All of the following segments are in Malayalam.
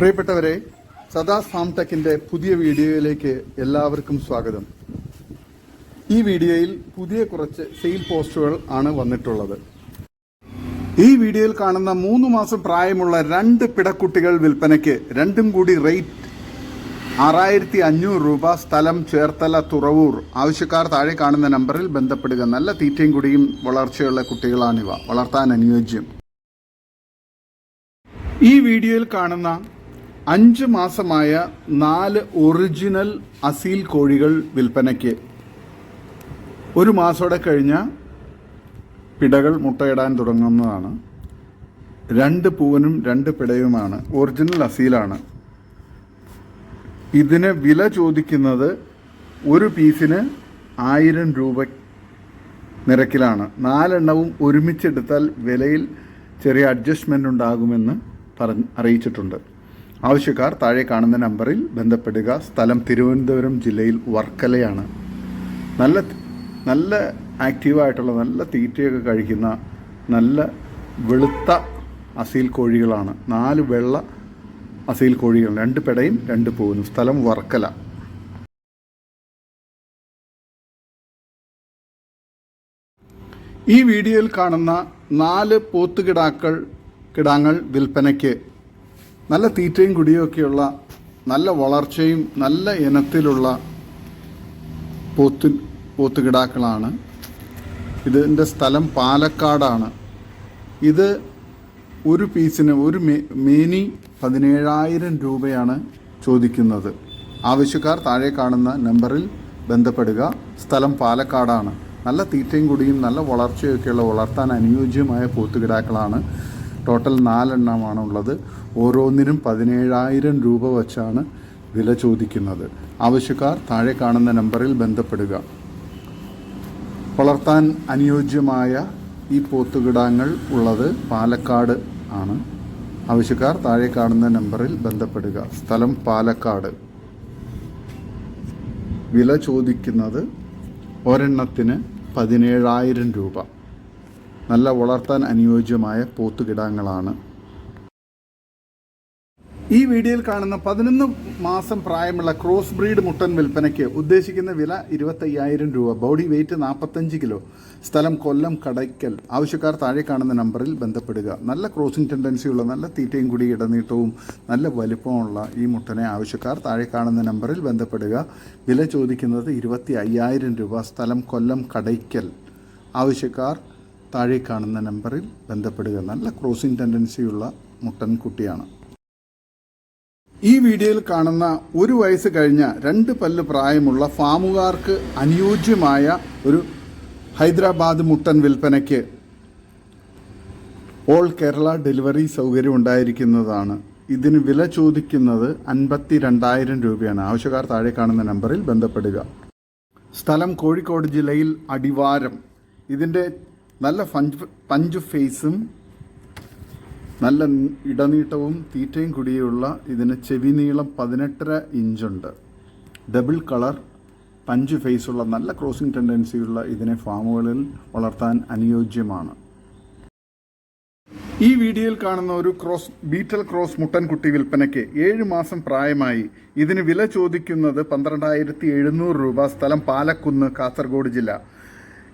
പ്രിയപ്പെട്ടവരെ സദാ സാംടെക്കിന്റെ പുതിയ വീഡിയോയിലേക്ക് എല്ലാവർക്കും സ്വാഗതം. ഈ വീഡിയോയിൽ പുതിയ കുറച്ച് സെയിൽ പോസ്റ്റുകൾ ആണ് വന്നിട്ടുള്ളത്. ഈ വീഡിയോയിൽ കാണുന്ന മൂന്ന് മാസം പ്രായമുള്ള രണ്ട് പിടക്കുട്ടികൾ വിൽപ്പനയ്ക്ക് രണ്ടും കൂടി റേറ്റ് ആറായിരത്തി അഞ്ഞൂറ് രൂപ സ്ഥലം ചേർത്തല തുറവൂർ. ആവശ്യക്കാർ താഴെ കാണുന്ന നമ്പറിൽ ബന്ധപ്പെടുക. നല്ല തീറ്റയും കുടിയും വളർച്ചയുള്ള കുട്ടികളാണിവ. വളർത്താൻ അനുയോജ്യം. ഈ വീഡിയോയിൽ കാണുന്ന അഞ്ച് മാസമായ നാല് ഒറിജിനൽ അസീൽ കോഴികൾ വിൽപ്പനയ്ക്ക്. ഒരു മാസോടെ കഴിഞ്ഞ പിടകൾ മുട്ടയിടാൻ തുടങ്ങുന്നതാണ്. രണ്ട് പൂവനും രണ്ട് പിടയുമാണ്. ഒറിജിനൽ അസീലാണ്. ഇതിന് വില ചോദിക്കുന്നത് ഒരു പീസിന് ആയിരം രൂപ നിരക്കിലാണ്. നാലെണ്ണവും ഒരുമിച്ചെടുത്താൽ വിലയിൽ ചെറിയ അഡ്ജസ്റ്റ്മെന്റ് ഉണ്ടാകുമെന്ന് പറഞ്ഞ് അറിയിച്ചിട്ടുണ്ട്. ആവശ്യക്കാർ താഴെ കാണുന്ന നമ്പറിൽ ബന്ധപ്പെടുക. സ്ഥലം തിരുവനന്തപുരം ജില്ലയിൽ വർക്കലയാണ്. നല്ല നല്ല ആക്റ്റീവായിട്ടുള്ള നല്ല തീറ്റയൊക്കെ കഴിക്കുന്ന നല്ല വെളുത്ത അസീൽ കോഴികളാണ്. നാല് വെള്ള അസീൽ കോഴികൾ രണ്ട് പെടയും രണ്ട് പൂവിനും. സ്ഥലം വർക്കല. ഈ വീഡിയോയിൽ കാണുന്ന നാല് പോത്തുകിടാക്കൾ കിടാങ്ങൾ വിൽപ്പനയ്ക്ക് നല്ല തീറ്റയും കുടിയുമൊക്കെയുള്ള നല്ല വളർച്ചയും നല്ല ഇനത്തിലുള്ള പോത്തു പോത്തുകിടാക്കളാണ്. ഇതിന്റെ സ്ഥലം പാലക്കാടാണ്. ഇത് ഒരു പീസിന് ഒരു മേനി പതിനേഴായിരം രൂപയാണ് ചോദിക്കുന്നത്. ആവശ്യക്കാർ താഴെ കാണുന്ന നമ്പറിൽ ബന്ധപ്പെടുക. സ്ഥലം പാലക്കാടാണ്. നല്ല തീറ്റയും കുടിയും നല്ല വളർച്ചയൊക്കെയുള്ള വളർത്താൻ അനുയോജ്യമായ പോത്തുകിടാക്കളാണ്. ടോട്ടൽ നാലെണ്ണമാണ് ഉള്ളത്. ഓരോന്നിനും പതിനേഴായിരം രൂപ വച്ചാണ് വില ചോദിക്കുന്നത്. ആവശ്യക്കാർ താഴെ കാണുന്ന നമ്പറിൽ ബന്ധപ്പെടുക. വളർത്താൻ അനുയോജ്യമായ ഈ പോത്തുകിടാങ്ങൾ ഉള്ളത് പാലക്കാട് ആണ്. ആവശ്യക്കാർ താഴെ കാണുന്ന നമ്പറിൽ ബന്ധപ്പെടുക. സ്ഥലം പാലക്കാട്. വില ചോദിക്കുന്നത് ഒരെണ്ണത്തിന് പതിനേഴായിരം രൂപ. നല്ല വളർത്താൻ അനുയോജ്യമായ പോത്തുകിടാങ്ങളാണ്. ഈ വീഡിയോയിൽ കാണുന്ന പതിനൊന്ന് മാസം പ്രായമുള്ള ക്രോസ് ബ്രീഡ് മുട്ടൻ വിൽപ്പനയ്ക്ക് ഉദ്ദേശിക്കുന്ന വില ഇരുപത്തയ്യായിരം രൂപ. ബോഡി വെയിറ്റ് നാൽപ്പത്തഞ്ച് കിലോ. സ്ഥലം കൊല്ലം കടയ്ക്കൽ. ആവശ്യക്കാർ താഴെ കാണുന്ന നമ്പറിൽ ബന്ധപ്പെടുക. നല്ല ക്രോസിംഗ് ടെൻഡൻസിയുള്ള നല്ല തീറ്റയും കൂടി ഇടനീട്ടവും നല്ല വലിപ്പമുള്ള ഈ മുട്ടനെ ആവശ്യക്കാർ താഴെ കാണുന്ന നമ്പറിൽ ബന്ധപ്പെടുക. വില ചോദിക്കുന്നത് ഇരുപത്തി അയ്യായിരം രൂപ. സ്ഥലം കൊല്ലം കടയ്ക്കൽ. ആവശ്യക്കാർ താഴെ കാണുന്ന നമ്പറിൽ ബന്ധപ്പെടുക. നല്ല ക്രോസിംഗ് ടെൻഡൻസിയുള്ള മുട്ടൻ കുട്ടിയാണ്. ഈ വീഡിയോയിൽ കാണുന്ന ഒരു വയസ്സ് കഴിഞ്ഞ രണ്ട് പല്ല് പ്രായമുള്ള ഫാമുകാർക്ക് അനുയോജ്യമായ ഒരു ഹൈദരാബാദ് മുട്ടൻ വിൽപ്പനയ്ക്ക് ഓൾ കേരള ഡെലിവറി സൗകര്യം ഉണ്ടായിരിക്കുന്നതാണ്. ഇതിന് വില ചോദിക്കുന്നത് അൻപത്തി രണ്ടായിരം രൂപയാണ്. ആവശ്യക്കാർ താഴെ കാണുന്ന നമ്പറിൽ ബന്ധപ്പെടുക. സ്ഥലം കോഴിക്കോട് ജില്ലയിൽ അടിവാരം. ഇതിന്റെ നല്ല ഫഞ്ച് പഞ്ച് ഫേസും നല്ല ഇടനീട്ടവും തീറ്റയും കൂടിയുള്ള ഇതിന് ചെവി നീളം പതിനെട്ടര ഇഞ്ചുണ്ട്. ഡബിൾ കളർ പഞ്ച് ഫേസുള്ള നല്ല ക്രോസിംഗ് ടെൻഡൻസിയുള്ള ഇതിനെ ഫാമുകളിൽ വളർത്താൻ അനുയോജ്യമാണ്. ഈ വീഡിയോയിൽ കാണുന്ന ഒരു ക്രോസ് ബീറ്റൽ ക്രോസ് മുട്ടൻകുട്ടി വിൽപ്പനയ്ക്ക് ഏഴ് മാസം പ്രായമായി ഇതിന് വില ചോദിക്കുന്നത് പന്ത്രണ്ടായിരത്തി എഴുന്നൂറ് രൂപ സ്ഥലം പാലക്കുന്ന് കാസർഗോഡ് ജില്ല.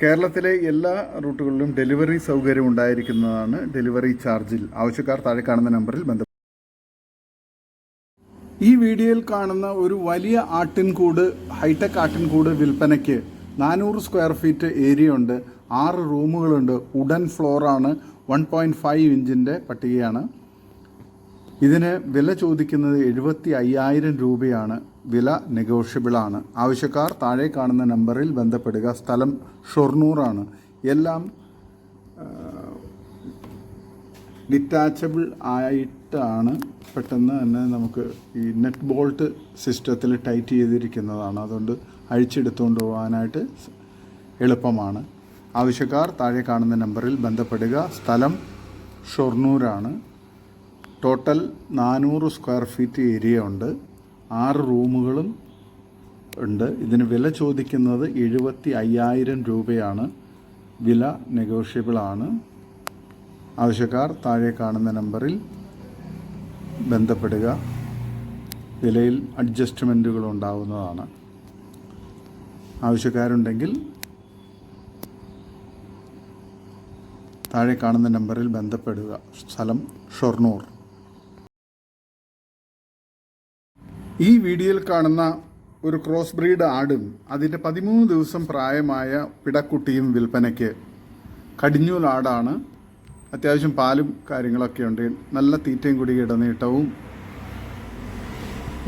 കേരളത്തിലെ എല്ലാ റൂട്ടുകളിലും ഡെലിവറി സൗകര്യം ഉണ്ടായിരിക്കുന്നതാണ് ഡെലിവറി ചാർജിൽ. ആവശ്യക്കാർ താഴെ കാണുന്ന നമ്പറിൽ ബന്ധപ്പെട്ടു ഈ വീഡിയോയിൽ കാണുന്ന ഒരു വലിയ ആട്ടിൻകൂട് ഹൈടെക് ആട്ടിൻകൂട് വിൽപ്പനയ്ക്ക് നാനൂറ് സ്ക്വയർ ഫീറ്റ് ഏരിയ ഉണ്ട് ആറ് റൂമുകളുണ്ട്. ഉഡൻ ഫ്ലോറാണ്. വൺ പോയിന്റ് ഫൈവ് ഇഞ്ചിന്റെ പട്ടികയാണ്. ഇതിന് വില ചോദിക്കുന്നത് എഴുപത്തി അയ്യായിരം രൂപയാണ്. വില നെഗോഷ്യബിളാണ് ആവശ്യക്കാർ താഴെ കാണുന്ന നമ്പറിൽ ബന്ധപ്പെടുക. സ്ഥലം ഷൊർണൂറാണ്. എല്ലാം ഡിറ്റാച്ചബിൾ ആയിട്ടാണ് പെട്ടെന്ന് തന്നെ നമുക്ക് ഈ നെറ്റ് ബോൾട്ട് സിസ്റ്റത്തിൽ ടൈറ്റ് ചെയ്തിരിക്കുന്നതാണ്. അതുകൊണ്ട് അഴിച്ചെടുത്തുകൊണ്ട് പോകാനായിട്ട് എളുപ്പമാണ്. ആവശ്യക്കാർ താഴെ കാണുന്ന നമ്പറിൽ ബന്ധപ്പെടുക. സ്ഥലം ഷൊർണൂരാണ്. ടോട്ടൽ നാനൂറ് സ്ക്വയർ ഫീറ്റ് ഏരിയ ഉണ്ട്. ആറ് റൂമുകളും ഉണ്ട്. ഇതിന് വില ചോദിക്കുന്നത് എഴുപത്തി അയ്യായിരം രൂപയാണ്. വില നെഗോഷ്യബിൾ ആണ്. ആവശ്യക്കാർ താഴെ കാണുന്ന നമ്പറിൽ ബന്ധപ്പെടുക. വിലയിൽ അഡ്ജസ്റ്റ്മെന്റുകൾ ഉണ്ടാവുന്നതാണ്. ആവശ്യക്കാരുണ്ടെങ്കിൽ താഴെ കാണുന്ന നമ്പറിൽ ബന്ധപ്പെടുക. സ്ഥലം ഷൊർണൂർ. ഈ വീഡിയോയിൽ കാണുന്ന ഒരു ക്രോസ് ബ്രീഡ് ആടും അതിന്റെ പതിമൂന്ന് ദിവസം പ്രായമായ പിടക്കുട്ടിയും വിൽപ്പനയ്ക്ക് കടിഞ്ഞൂൽ ആടാണ്. അത്യാവശ്യം പാലും കാര്യങ്ങളൊക്കെ ഉണ്ട്. നല്ല തീറ്റയും കൂടി ഇടനീട്ടവും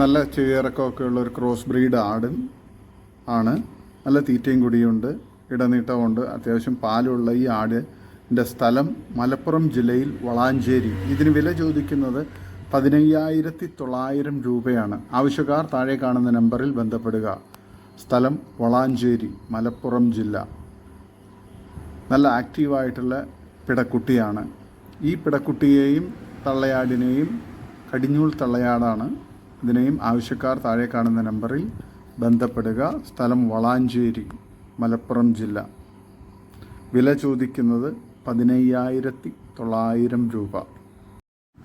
നല്ല ചെവിയിറക്കമൊക്കെ ഉള്ള ഒരു ക്രോസ് ബ്രീഡ് ആടും ആണ്. നല്ല തീറ്റയും കുടിയുണ്ട് ഇടനീട്ടമുണ്ട് അത്യാവശ്യം പാലുള്ള ഈ ആടിന്റെ സ്ഥലം മലപ്പുറം ജില്ലയിൽ വളാഞ്ചേരി. ഇതിന് വില ചോദിക്കുന്നത് പതിനയ്യായിരത്തി തൊള്ളായിരം രൂപയാണ്. ആവശ്യക്കാർ താഴെ കാണുന്ന നമ്പറിൽ ബന്ധപ്പെടുക. സ്ഥലം വളാഞ്ചേരി മലപ്പുറം ജില്ല. നല്ല ആക്റ്റീവായിട്ടുള്ള പിടക്കുട്ടിയാണ്. ഈ പിടക്കുട്ടിയെയും തള്ളയാടിനെയും കടിഞ്ഞൂൽ തള്ളയാടാണ്. ഇതിനെയും ആവശ്യക്കാർ താഴെ കാണുന്ന നമ്പറിൽ ബന്ധപ്പെടുക. സ്ഥലം വളാഞ്ചേരി മലപ്പുറം ജില്ല. വില ചോദിക്കുന്നത് പതിനയ്യായിരത്തി തൊള്ളായിരം രൂപ.